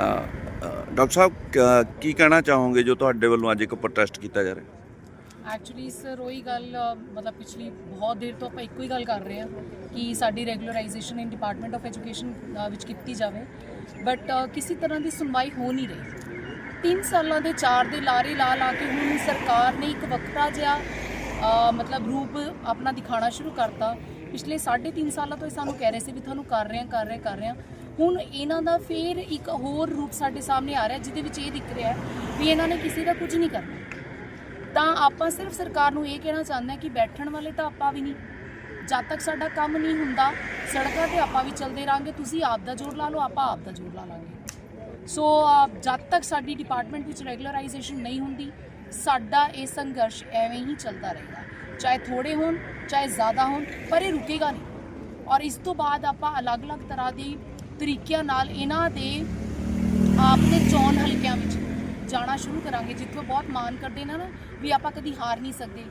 Doctor ਸਾਹਿਬ, ਕੀ ਕਹਿਣਾ ਚਾਹੋਗੇ ਜੋ ਤੁਹਾਡੇ ਵੱਲੋਂ ਅੱਜ ਇੱਕ ਪ੍ਰੋਟੈਸਟ ਕੀਤਾ ਜਾ ਰਿਹਾ? ਐਕਚੁਅਲੀ ਸਰ ਉਹੀ ਗੱਲ, ਮਤਲਬ ਪਿਛਲੀ ਬਹੁਤ ਦੇਰ ਤੋਂ ਆਪਾਂ ਇੱਕੋ ਹੀ ਗੱਲ ਕਰ ਰਹੇ ਹਾਂ ਕਿ ਸਾਡੀ regularization in department of education ਵਿੱਚ ਕੀਤੀ ਜਾਵੇ। ਬਟ ਕਿਸੇ ਤਰ੍ਹਾਂ ਦੀ ਸੁਣਵਾਈ ਹੋ ਨਹੀਂ ਰਹੀ। 3 ਸਾਲਾਂ ਦੇ ਚਾਰ ਦੇ ਲਾਰੇ ਲਾ ਲਾ ਕੇ ਹੁਣ ਸਰਕਾਰ ਨੇ ਇੱਕ ਵਕਤਾ ਜਿਹਾ ਮਤਲਬ ਰੂਪ ਆਪਣਾ ਦਿਖਾਣਾ ਸ਼ੁਰੂ ਕਰਤਾ। ਪਿਛਲੇ 3.5 ਸਾਲਾਂ ਤੋਂ ਇਹ ਸਾਨੂੰ ਕਹਿ ਰਹੇ ਸੀ ਵੀ ਤੁਹਾਨੂੰ ਕਰ ਰਹੇ ਹਾਂ, ਕਰ ਰਹੇ ਕਰ ਰਹੇ ਹਾਂ। ਹੁਣ ਇਹਨਾਂ ਦਾ ਫੇਰ ਇੱਕ ਹੋਰ ਰੂਪ ਸਾਡੇ ਸਾਹਮਣੇ ਆ ਰਿਹਾ, ਜਿਹਦੇ ਵਿੱਚ ਇਹ ਦਿਖ ਰਿਹਾ ਵੀ ਇਹਨਾਂ ਨੇ ਕਿਸੇ ਦਾ ਕੁਝ ਨਹੀਂ ਕਰਨਾ। ਤਾਂ ਆਪਾਂ ਸਿਰਫ ਸਰਕਾਰ ਨੂੰ ਇਹ ਕਹਿਣਾ ਚਾਹੁੰਦੇ ਹਾਂ ਕਿ ਬੈਠਣ ਵਾਲੇ ਤਾਂ ਆਪਾਂ ਵੀ ਨਹੀਂ। ਜਦ ਤੱਕ ਸਾਡਾ ਕੰਮ ਨਹੀਂ ਹੁੰਦਾ, ਸੜਕਾਂ ਤੇ ਆਪਾਂ ਵੀ ਚੱਲਦੇ ਰਾਂਗੇ ਤੁਸੀਂ ਆਪ ਦਾ ਜੋਰ ਲਾ ਲਓ, ਆਪਾਂ ਆਪ ਦਾ ਜੋਰ ਲਾ ਲਾਂਗੇ। ਸੋ ਜਦ ਤੱਕ ਸਾਡੀ ਡਿਪਾਰਟਮੈਂਟ ਵਿੱਚ ਰੈਗੂਲਰਾਈਜੇਸ਼ਨ ਨਹੀਂ ਹੁੰਦੀ, ਸਾਡਾ ਇਹ ਸੰਘਰਸ਼ ਐਵੇਂ ਹੀ ਚੱਲਦਾ ਰਹੇਗਾ। ਚਾਹੇ ਥੋੜੇ ਹੋਣ, ਚਾਹੇ ਜ਼ਿਆਦਾ ਹੋਣ, ਪਰ ਇਹ ਰੁਕੇਗਾ ਨਹੀਂ। ਔਰ ਇਸ ਤੋਂ ਬਾਅਦ ਆਪਾਂ ਅਲੱਗ-ਅਲੱਗ ਤਰ੍ਹਾਂ ਦੀ ਤਰੀਕਿਆਂ ਨਾਲ ਇਹਨਾਂ ਦੇ ਆਪ ਦੇ ਚੋਣ ਹਲਕਿਆਂ ਵਿੱਚ ਜਾਣਾ ਸ਼ੁਰੂ ਕਰਾਂਗੇ, ਜਿੱਥੋਂ ਬਹੁਤ ਮਾਣ ਕਰਦੇ ਨੇ ਨਾ ਵੀ ਆਪਾਂ ਕਦੀ ਹਾਰ ਨਹੀਂ ਸਕਦੇ।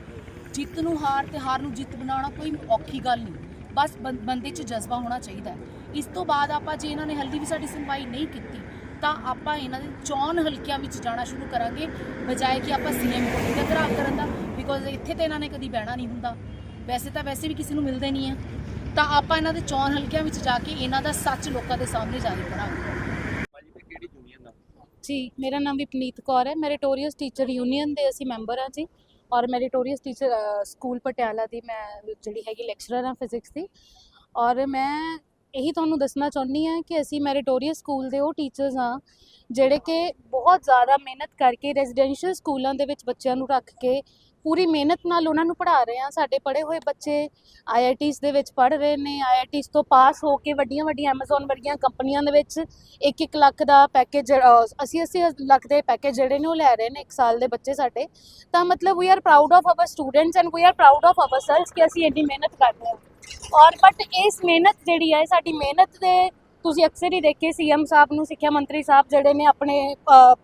ਜਿੱਤ ਨੂੰ ਹਾਰ ਤੇ ਹਾਰ ਨੂੰ ਜਿੱਤ ਬਣਾਉਣਾ ਕੋਈ ਔਖੀ ਗੱਲ ਨਹੀਂ। ਬਸ ਬੰ- ਬੰਦੇ 'ਚ ਜਜ਼ਬਾ ਹੋਣਾ ਚਾਹੀਦਾ ਇਸ ਤੋਂ ਬਾਅਦ ਆਪਾਂ ਜੇ ਇਹਨਾਂ ਨੇ ਹਲਦੀ ਵੀ ਸਾਡੀ ਸੁਣਵਾਈ ਨਹੀਂ ਕੀਤੀ, ਤਾਂ ਆਪਾਂ ਇਹਨਾਂ ਦੇ ਚੋਣ ਹਲਕਿਆਂ ਵਿੱਚ ਜਾਣਾ ਸ਼ੁਰੂ ਕਰਾਂਗੇ, ਬਜਾਏ ਕਿ ਆਪਾਂ ਸੀਐਮ ਕੋਲ ਦਾ ਘਰਾਵ ਕਰਨ ਦਾ ਬਿਕੋਜ਼ ਇੱਥੇ ਤੇ ਇਹਨਾਂ ਨੇ ਕਦੀ ਬਹਿਣਾ ਨਹੀਂ ਹੁੰਦਾ। ਵੈਸੇ ਤਾਂ ਵੈਸੇ ਵੀ ਕਿਸੇ ਨੂੰ ਮਿਲਦੇ ਨਹੀਂ ਹੈ। ਤਾਂ ਆਪਾਂ ਇਹਨਾਂ ਦੇ ਚੋਣ ਹਲਕਿਆਂ ਵਿੱਚ ਜਾ ਕੇ ਇਹਨਾਂ ਦਾ ਸੱਚ ਲੋਕਾਂ ਦੇ ਸਾਹਮਣੇ ਜਾਰੀ ਕਰਾਂਗੇ। ਜੀ ਮੇਰਾ ਨਾਮ ਵਿਪਨੀਤ ਕੌਰ ਹੈ। ਮੈਰੀਟੋਰੀਅਸ ਟੀਚਰ ਯੂਨੀਅਨ ਦੇ ਅਸੀਂ ਮੈਂਬਰ ਹਾਂ ਜੀ। ਔਰ ਮੈਰੀਟੋਰੀਅਸ ਟੀਚਰ ਸਕੂਲ ਪਟਿਆਲਾ ਦੀ ਮੈਂ ਜਿਹੜੀ ਹੈਗੀ ਲੈਕਚਰਰ ਹਾਂ ਫਿਜ਼ਿਕਸ ਦੀ। ਔਰ ਮੈਂ ਇਹੀ ਤੁਹਾਨੂੰ ਦੱਸਣਾ ਚਾਹੁੰਦੀ ਹਾਂ ਕਿ ਅਸੀਂ ਮੈਰੀਟੋਰੀਅਸ ਸਕੂਲ ਦੇ ਉਹ ਟੀਚਰਸ ਹਾਂ ਜਿਹੜੇ ਕਿ ਬਹੁਤ ਜ਼ਿਆਦਾ ਮਿਹਨਤ ਕਰਕੇ ਰੈਜ਼ੀਡੈਂਸ਼ੀਅਲ ਸਕੂਲਾਂ ਦੇ ਵਿੱਚ ਬੱਚਿਆਂ ਨੂੰ ਰੱਖ ਕੇ ਪੂਰੀ ਮਿਹਨਤ ਨਾਲ ਉਹਨਾਂ ਨੂੰ ਪੜ੍ਹਾ ਰਹੇ ਹਾਂ। ਸਾਡੇ ਪੜ੍ਹੇ ਹੋਏ ਬੱਚੇ ਆਈਆਈਟੀਜ਼ ਦੇ ਵਿੱਚ ਪੜ੍ਹ ਰਹੇ ਨੇ। ਆਈਆਈਟੀਜ਼ ਤੋਂ ਪਾਸ ਹੋ ਕੇ ਵੱਡੀਆਂ ਵੱਡੀਆਂ ਐਮਾਜ਼ਨ ਵਰਗੀਆਂ ਕੰਪਨੀਆਂ ਦੇ ਵਿੱਚ 1-1 ਲੱਖ ਦਾ ਪੈਕੇਜ 80-80 ਲੱਖ ਦੇ ਪੈਕੇਜ ਜਿਹੜੇ ਨੇ ਉਹ ਲੈ ਰਹੇ ਨੇ ਇੱਕ ਸਾਲ ਦੇ ਬੱਚੇ ਸਾਡੇ। ਤਾਂ ਮਤਲਬ we are proud of our students and we are proud of ourselves ਕਿ ਅਸੀਂ ਇੰਨੀ ਮਿਹਨਤ ਕਰ ਰਹੇ ਹਾਂ। ਔਰ ਬਟ ਇਸ ਮਿਹਨਤ ਜਿਹੜੀ ਹੈ, ਸਾਡੀ ਮਿਹਨਤ ਦੇ ਤੁਸੀਂ ਅਕਸਰ ਹੀ ਦੇਖੇ, ਸੀਐਮ ਸਾਹਿਬ ਨੂੰ, ਸਿੱਖਿਆ ਮੰਤਰੀ ਸਾਹਿਬ ਜਿਹੜੇ ਨੇ ਆਪਣੇ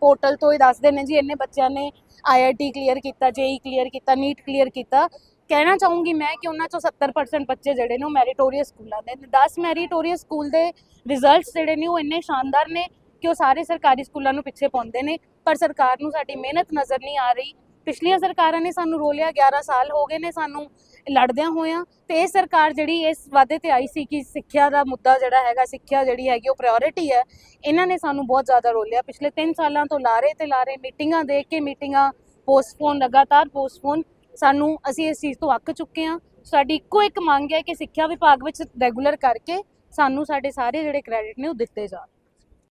ਪੋਰਟਲ ਤੋਂ ਹੀ ਦੱਸਦੇ ਨੇ ਜੀ, ਇੰਨੇ ਬੱਚਿਆਂ ਨੇ ਆਈਆਈਟੀ ਕਲੀਅਰ ਕੀਤਾ ਜੇਈ ਕਲੀਅਰ ਕੀਤਾ ਨੀਟ ਕਲੀਅਰ ਕੀਤਾ। ਕਹਿਣਾ ਚਾਹੂੰਗੀ ਮੈਂ ਕਿ ਉਹਨਾਂ ਚੋਂ 70% ਬੱਚੇ ਜਿਹੜੇ ਨੇ ਉਹ ਮੈਰੀਟੋਰੀਅਸ ਸਕੂਲਾਂ ਦੇ ਨੇ। 10 ਮੈਰੀਟੋਰੀਅਸ ਸਕੂਲ ਦੇ ਰਿਜ਼ਲਟਸ ਜਿਹੜੇ ਨੇ ਉਹ ਇੰਨੇ ਸ਼ਾਨਦਾਰ ਨੇ ਕਿ ਉਹ ਸਾਰੇ ਸਰਕਾਰੀ ਸਕੂਲਾਂ ਨੂੰ ਪਿੱਛੇ ਪਾਉਂਦੇ ਨੇ। ਪਰ ਸਰਕਾਰ ਨੂੰ ਸਾਡੀ ਮਿਹਨਤ ਨਜ਼ਰ ਨਹੀਂ ਆ ਰਹੀ। ਪਿਛਲੀਆਂ ਸਰਕਾਰਾਂ ਨੇ ਸਾਨੂੰ ਰੋਲਿਆ 11 ਸਾਲ ਹੋ ਗਏ ਨੇ ਸਾਨੂੰ ਲੜਦਿਆਂ ਹੋਇਆਂ ਤੇ ਇਹ ਸਰਕਾਰ ਜਿਹੜੀ ਇਸ ਵਾਅਦੇ ਤੇ ਆਈ ਸੀ ਕਿ ਸਿੱਖਿਆ ਦਾ ਮੁੱਦਾ ਜਿਹੜਾ ਹੈਗਾ, ਸਿੱਖਿਆ ਜਿਹੜੀ ਹੈਗੀ ਉਹ ਪ੍ਰਾਇੋਰਟੀ ਹੈ, ਇਹਨਾਂ ਨੇ ਸਾਨੂੰ ਬਹੁਤ ਜ਼ਿਆਦਾ ਰੋਲਿਆ। ਪਿਛਲੇ 3 ਸਾਲਾਂ ਤੋਂ ਲਾਰੇ ਤੇ ਲਾਰੇ ਮੀਟਿੰਗਾਂ ਦੇ ਕੇ ਮੀਟਿੰਗਾਂ ਪੋਸਟਪੋਨ ਲਗਾਤਾਰ ਪੋਸਟਪੋਨ ਸਾਨੂੰ ਅਸੀਂ ਇਸ ਚੀਜ਼ ਤੋਂ ਅੱਕ ਚੁੱਕੇ ਹਾਂ। ਸਾਡੀ ਇੱਕੋ ਇੱਕ ਮੰਗ ਹੈ ਕਿ ਸਿੱਖਿਆ ਵਿਭਾਗ ਵਿੱਚ ਰੈਗੂਲਰ ਕਰਕੇ ਸਾਨੂੰ ਸਾਡੇ ਸਾਰੇ ਜਿਹੜੇ ਕ੍ਰੈਡਿਟ ਨੇ ਉਹ ਦਿੱਤੇ ਜਾਣ।